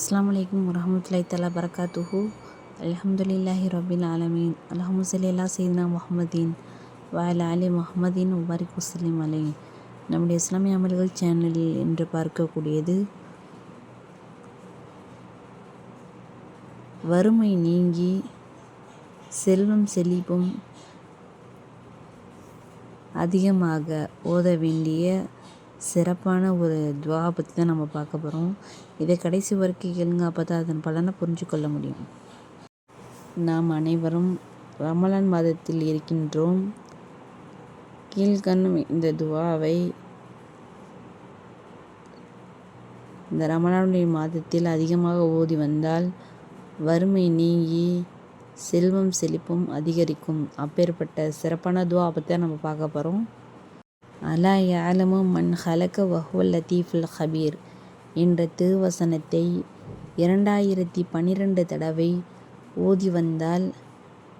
அஸ்ஸலாமு அலைக்கும் வரஹமத்துல்லாஹி தஆலா பரக்காத்துஹு அலமதுல்லாஹி ரபில் ஆலமீன். அல்லாஹும்ம ஸல்லி சீனா முஹமதீன் முஹம்மதீன் அலி முஹமதீன் உபாரிக் வஸல்லிம் அலைஹி. நம்முடைய இஸ்லாமிய அமல்கள் சேனலில் என்று பார்க்கக்கூடியது வறுமை நீங்கி செல்வம் செழிப்பும் அதிகமாக ஓத வேண்டிய சிறப்பான ஒரு துவா பற்றி தான் நம்ம பார்க்க போகிறோம் இதை கடைசி வரைக்கும் கேளுங்க அப்போ தான் அதன் பலனை புரிஞ்சு கொள்ள முடியும். நாம் அனைவரும் ரமலான் மாதத்தில் இருக்கின்றோம். கீழ்கண்ணும் இந்த துவாவை இந்த ரமலானுடைய மாதத்தில் அதிகமாக ஓதி வந்தால் வறுமை நீங்கி செல்வம் செழிப்பும் அதிகரிக்கும். அப்பேற்பட்ட சிறப்பான துவா பற்றி தான் நம்ம பார்க்க போகிறோம் அலா யாலமு மண் ஹலக வஹுவல் லத்தீஃபுல் ஹபீர் என்ற திருவசனத்தை இரண்டாயிரத்தி பன்னிரெண்டு தடவை ஓதி வந்தால்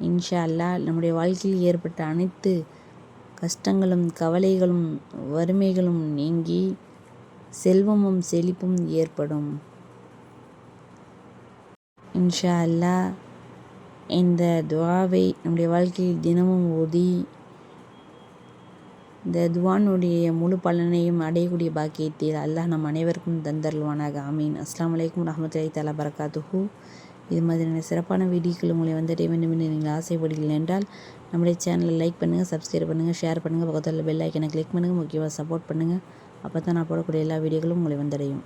இன்ஷா அல்லாஹ் நம்முடைய வாழ்க்கையில் ஏற்பட்ட அனைத்து கஷ்டங்களும் கவலைகளும் வறுமைகளும் நீங்கி செல்வமும் செழிப்பும் ஏற்படும். இன்ஷா அல்லாஹ் இந்த துவாவை நம்முடைய வாழ்க்கையில் தினமும் ஓதி இந்த துவானுடைய முழு பலனையும் அடையக்கூடிய பாக்கியத்தில் அல்லாஹ் நம் அனைவருக்கும் தந்தருள்வானாக. ஆமீன். அஸ்லாம் வலைக்கம் ரஹமத்துல்லாஹி தலா பரகாத்துஹூ. இது மாதிரியான சிறப்பான வீடியோக்கள் உங்களை வந்துட்டே வேண்டும் என்று நீங்கள் ஆசைப்படுகிறீர்கள் என்றால் நம்முடைய சேனலை லைக் பண்ணுங்கள் சப்ஸ்கிரைப் பண்ணுங்கள் ஷேர் பண்ணுங்கள் பக்கத்தில் பெல் ஐக்கனை கிளிக் பண்ணுங்கள் முக்கியமாக சப்போர்ட் பண்ணுங்கள் அப்போ தான் நான் போடக்கூடிய எல்லா வீடியோக்களும் உங்களை வந்தடையும்.